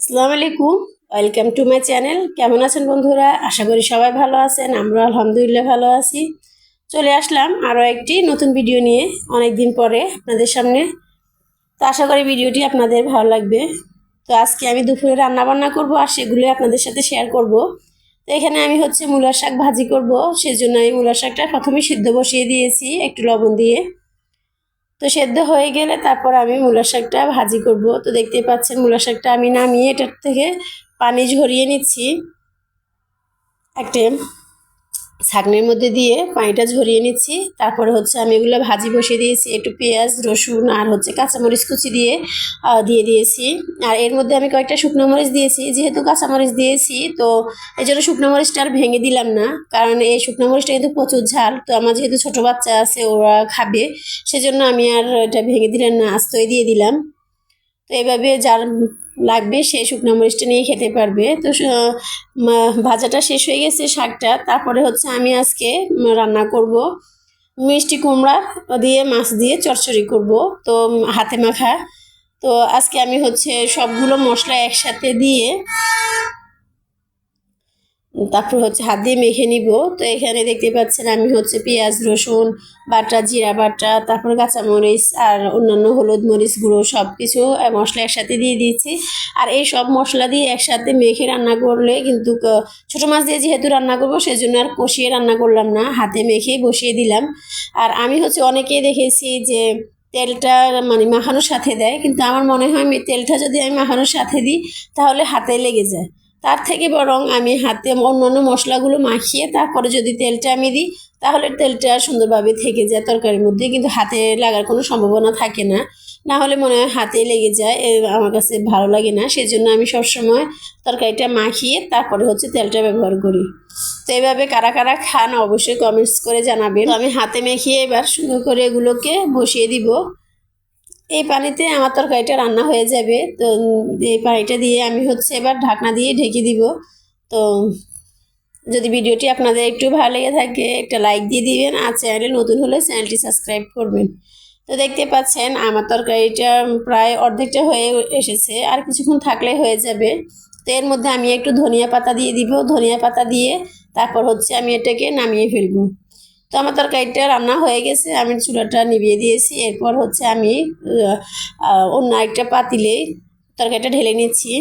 আসসালামু আলাইকুম, welcome to my channel. কেমন আছেন বন্ধুরা? আশা করি সবাই ভালো আছেন আমরা আলহামদুলিল্লাহ ভালো আছি। চলে আসলাম আরও একটি নতুন ভিডিও নিয়ে অনেক দিন পরে আপনাদের সামনে। তো আশা করি ভিডিওটি আপনাদের ভালো লাগবে। তো আজকে আমি দুপুরে রান্না বান্না করব আর সেগুলো আপনাদের সাথে শেয়ার করব। তো এখানে আমি হচ্ছে মূলার শাক ভাজি করব, সেজন্য আমি মূলার শাকটা প্রথমে সিদ্ধ বসিয়ে দিয়েছি একটু লবণ দিয়ে। তো সেদ্ধ হয়ে গেলে তারপর আমি মূলা শাকটা ভাজি করব। তো দেখতেই পাচ্ছেন মূলা শাকটা আমি নামিয়ে এটার থেকে পানি ঝরিয়ে নিচ্ছি। একটা ছাকনির মধ্যে দিয়ে পানিটা ঝরিয়ে নিচ্ছি। তারপরে হচ্ছে আমি এগুলো ভাজি বসিয়ে দিয়েছি। একটু পেঁয়াজ, রসুন আর হচ্ছে কাঁচামরিচ কুচি দিয়ে দিয়ে দিয়েছি। আর এর মধ্যে আমি কয়েকটা শুকনো মরিচ দিয়েছি। যেহেতু কাঁচামরিচ দিয়েছি, তো এই জন্য শুকনো মরিচটা আর ভেঙে দিলাম না। কারণ এই শুকনো মরিচটা কিন্তু প্রচুর ঝাল। তো আমার যেহেতু ছোটো বাচ্চা আছে, ওরা খাবে। সেজন্য আমি আর এটা ভেঙে দিলাম না, আস্তই দিয়ে দিলাম। তো এভাবে যার লাগবে, সে শুকনো মরিচটা নিয়ে খেতে পারবে। তো ভাজাটা শেষ হয়ে গেছে শাকটা। তারপরে হচ্ছে আমি আজকে রান্না করব মিষ্টি কুমড়া দিয়ে, মাছ দিয়ে চচ্চড়ি করব। তো, হাতে মাখা। তো, আজকে আমি হচ্ছে সবগুলো মশলা একসাথে দিয়ে তারপর হচ্ছে হাত দিয়ে মেখে নিব। তো এখানে দেখতে পাচ্ছেন আমি হচ্ছে পেঁয়াজ, রসুন, বাটা, জিরা বাটা, তারপর কাঁচামরিচ আর অন্যান্য হলুদ মরিচ গুঁড়ো সব কিছু মশলা একসাথে দিয়ে দিয়েছি। আর এই সব মশলা দিয়ে একসাথে মেখে রান্না করলে কিন্তু ছোটো মাছ দিয়ে যেহেতু রান্না করব, সেজন্য আর কষিয়ে রান্না করলাম না। হাতে মেখে বসিয়ে দিলাম। আর আমি হচ্ছে অনেকেই দেখেছি যে তেলটা মানে মাখানোর সাথে দেয়, কিন্তু আমার মনে হয় তেলটা যদি আমি মাখানোর সাথে দিই, তাহলে হাতে লেগে যায়। তার থেকে বরং আমি হাতে অন্য অন্য মশলাগুলো মাখিয়ে তারপরে যদি তেলটা আমি দিই, তাহলে তেলটা সুন্দরভাবে থেকে যায় তরকারির মধ্যে। কিন্তু হাতে লাগার কোনো সম্ভাবনা থাকে না। না হলে মনে হয় হাতে লেগে যায় আমার কাছে ভালো লাগে না। সেজন্য আমি সবসময় তরকারিটা মাখিয়ে তারপরে হচ্ছে তেলটা ব্যবহার করি। তো এইভাবে কারা কারা খান অবশ্যই কমেন্টস করে জানাবেন। আমি হাতে মেখিয়ে এবার সুন্দর করে এগুলোকে বসিয়ে দিব। এই পানিতে আমার তরকারিটা রান্না হয়ে যাবে। তো এই পানিটা দিয়ে আমি হচ্ছে এবার ঢাকনা দিয়ে ঢেকে দিব। তো, যদি ভিডিওটি আপনাদের একটু ভালো লেগে থাকে, একটা লাইক দিয়ে দিবেন আর চ্যানেলে নতুন হলে চ্যানেলটি সাবস্ক্রাইব করবেন। তো, দেখতে পাচ্ছেন আমার তরকারিটা প্রায় অর্ধেকটা হয়ে এসেছে, আর কিছুক্ষণ থাকলে হয়ে যাবে। তো, এর মধ্যে আমি একটু ধনিয়া পাতা দিয়ে দিব। ধনিয়া পাতা দিয়ে তারপর হচ্ছে আমি এটাকে নামিয়ে ফেলব। তো আমার তরকারিটা রান্না হয়ে গেছে, আমি চুলাটা নিভিয়ে দিয়েছি। এরপর হচ্ছে আমি অন্য একটা পাতিলে তরকারিটা ঢেলে নিচ্ছি।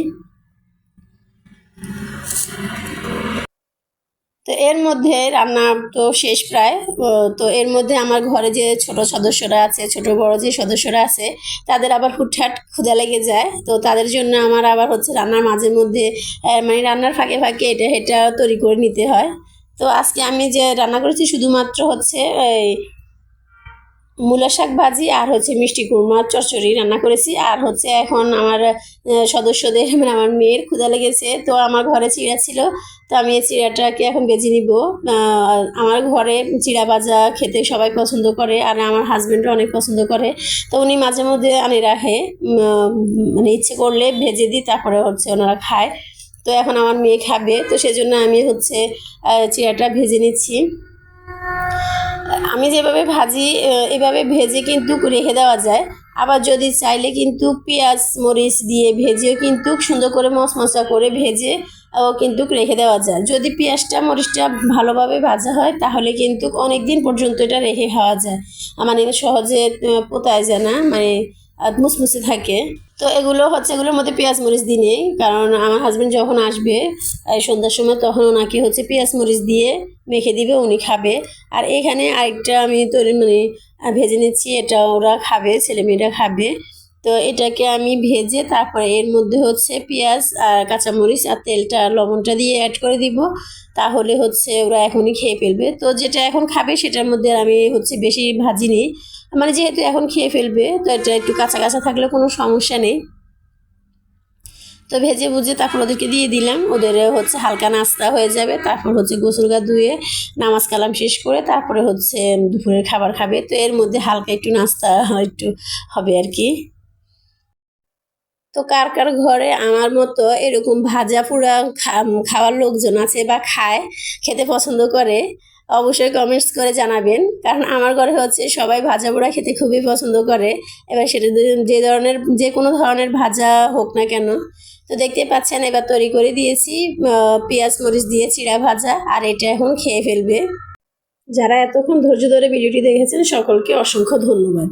তো এর মধ্যে রান্না তো শেষ প্রায় তো এর মধ্যে আমার ঘরে যে ছোট সদস্যরা আছে, ছোট বড় যে সদস্যরা আছে, তাদের আবার হুটহাট ক্ষুধা লেগে যায়। তো তাদের জন্য আমার আবার হচ্ছে রান্নার মাঝে মধ্যে মানে রান্নার ফাঁকে ফাঁকে এটা এটা তৈরি করে নিতে হয়। তো আজকে আমি যে রান্না করেছি শুধুমাত্র হচ্ছে এই মূলা শাক ভাজি আর হচ্ছে মিষ্টি কুরমা চচ্চড়ি রান্না করেছি। আর হচ্ছে এখন আমার সদস্যদের মানে আমার মেয়ের ক্ষুধা লেগেছে। তো আমার ঘরে চিড়া ছিল। তো আমি এই চিড়াটাকে এখন বেজে নিব। আমার ঘরে চিড়া ভাজা খেতে সবাই পছন্দ করে আর আমার হাজব্যান্ডও অনেক পছন্দ করে। তো উনি মাঝে মধ্যে আনি রাখে। মানে ইচ্ছে করলে ভেজে দিই, তারপরে হচ্ছে ওনারা খায়। তো এখন আমার মেয়ে খাবে, তো সেজন্য আমি হচ্ছে চিড়াটা ভেজে নিচ্ছি। আমি যেভাবে ভাজি এভাবে ভেজে কিন্তু রেখে দেওয়া যায়। আবার যদি চাইলে কিন্তু পেঁয়াজ, মরিচ দিয়ে ভেজেও কিন্তু সুন্দর করে মশমশা করে ভেজে, ও কিন্তু রেখে দেওয়া যায়। যদি পেঁয়াজটা, মরিচটা ভালোভাবে ভাজা হয়, তাহলে কিন্তু অনেক দিন পর্যন্ত এটা রেখে খাওয়া যায়। মানে সহজে পোতায় যায় না। মানে মুসমুসে থাকে। তো এগুলো হচ্ছে এগুলোর মধ্যে পেঁয়াজ মরিচ দিই নেই, কারণ আমার হাজব্যান্ড যখন আসবে সন্ধ্যার সময় তখন ওনাকে হচ্ছে পেঁয়াজ মরিচ দিয়ে মেখে দিবে, উনি খাবে। আর এখানে আরেকটা আমি তৈরি মানে ভেজে নিচ্ছি, এটা ওরা খাবে ছেলেমেয়েরা খাবে। তো এটাকে আমি ভেজে তারপরে এর মধ্যে হচ্ছে পেঁয়াজ আর কাঁচামরিচ আর তেলটা, লবণটা দিয়ে অ্যাড করে দিব। তাহলে হচ্ছে ওরা এখনই খেয়ে ফেলবে। তো যেটা এখন খাবে সেটার মধ্যে আমি হচ্ছে বেশি ভাজি ভাজিনি মানে যেহেতু এখন খেয়ে ফেলবে, তো এটা একটু কাঁচা কাঁচা থাকলে কোনো সমস্যা নেই। তো ভেজে বুঝে তারপর ওদেরকে দিয়ে দিলাম। ওদের হচ্ছে হালকা নাস্তা হয়ে যাবে। তারপর হচ্ছে গোসল গা ধুয়ে নামাজ কালাম শেষ করে তারপরে হচ্ছে দুপুরের খাবার খাবে। তো এর মধ্যে হালকা একটু নাস্তা একটু হবে আর কি। তো কার কার ঘরে আমার মতো এরকম ভাজা পোড়া খাওয়ার লোকজন আছে বা খায়, খেতে পছন্দ করে, অবশ্যই কমেন্টস করে জানাবেন। কারণ আমার ঘরে হচ্ছে সবাই ভাজা পোড়া খেতে খুবই পছন্দ করে। এবার সেটা যে ধরনের, যে কোনো ধরনের ভাজা হোক না কেন, তো দেখতে পাচ্ছেন এবার তৈরি করে দিয়েছি পেঁয়াজ মরিচ দিয়ে চিড়া ভাজা, আর এটা এখন খেয়ে ফেলবে। যারা এতক্ষণ ধৈর্য ধরে ভিডিওটি দেখেছেন, সকলকে অসংখ্য ধন্যবাদ।